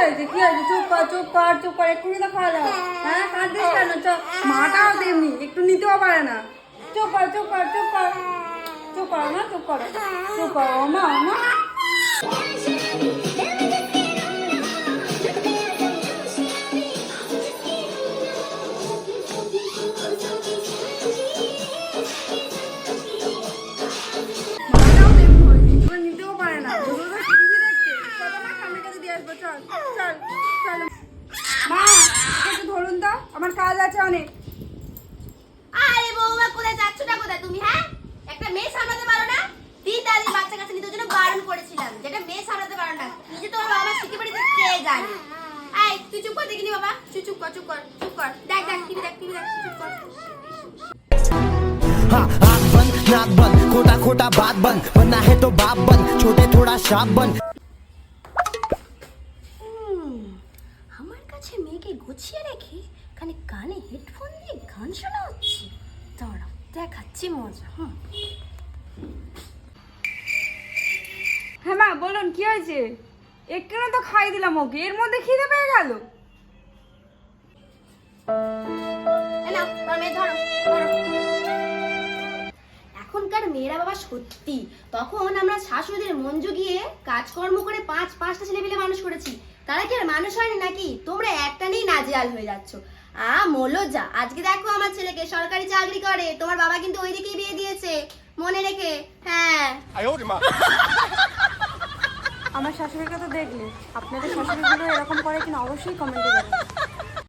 হয়েছে? কি হয়েছে? চুপ কর চুপ কর চুপ কর, একটু তো খাওয়া দাও হ্যাঁ কাঁদছিস কেন? চ, মাটাও তেমনি, একটু নিতেও পারে না। চুপ কর চুপ কর চুপ কর। চুপ কর, মা, চুপ কর। চুপ কর মা মা। চল চল চল মা একে একটু ধরুন তো আমার কাজ আছে অনেক আরে বৌমা কোথায় যাচ্ছ না কোথায় তুমি হ্যাঁ একটা মেয়ে সামলাতে পারো না দিন তারি বাচ্চা কাছে নিতে জন্য বারণ করেছিলাম যেটা মেয়ে সামলাতে পারো না নিজে তোমার বাবা শিখে পড়েছে কে জানে আয় তুই চুপ কর দেখিনি বাবা তুই চুপ কর চুপ কর চুপ কর দেখ দেখ টিভি দেখ টিভি দেখ চুপ কর हाँ आँख बंद नाक बंद खोटा खोटा बात बंद बनना है तो बाप बन छोटे थोड़ा शाप बन কাছে মেয়েকে গুছিয়ে রেখে খালি কানে হেডফোন দিয়ে গান শোনা হচ্ছে। দাঁড়াও দেখাচ্ছি মজা হুম। হ্যাঁ মা বলুন কি হয়েছে? একটু তো খাই দিলাম ওকে এর মধ্যে খিদে পেয়ে গেল। এখনকার মেয়েরা বাবা সত্যি তখন আমরা শাশুড়িদের মন জুগিয়ে কাজকর্ম করে পাঁচ পাঁচটা ছেলে পেলে মানুষ করেছি। তারা কি আর মানুষ হয়নি নাকি? তোমরা একটা নেই নাজেহাল হয়ে যাচ্ছ। আ মলো যা আজকে দেখো আমার ছেলেকে সরকারি চাকরি করে। তোমার বাবা কিন্তু ওই দিকেই বিয়ে দিয়েছে। মনে রেখে। হ্যাঁ। আমার শাশুড়িকে তো দেখলে। আপনাদের শাশুড়িগুলো এরকম করে কিনা অবশ্যই কমেন্টে জানাবেন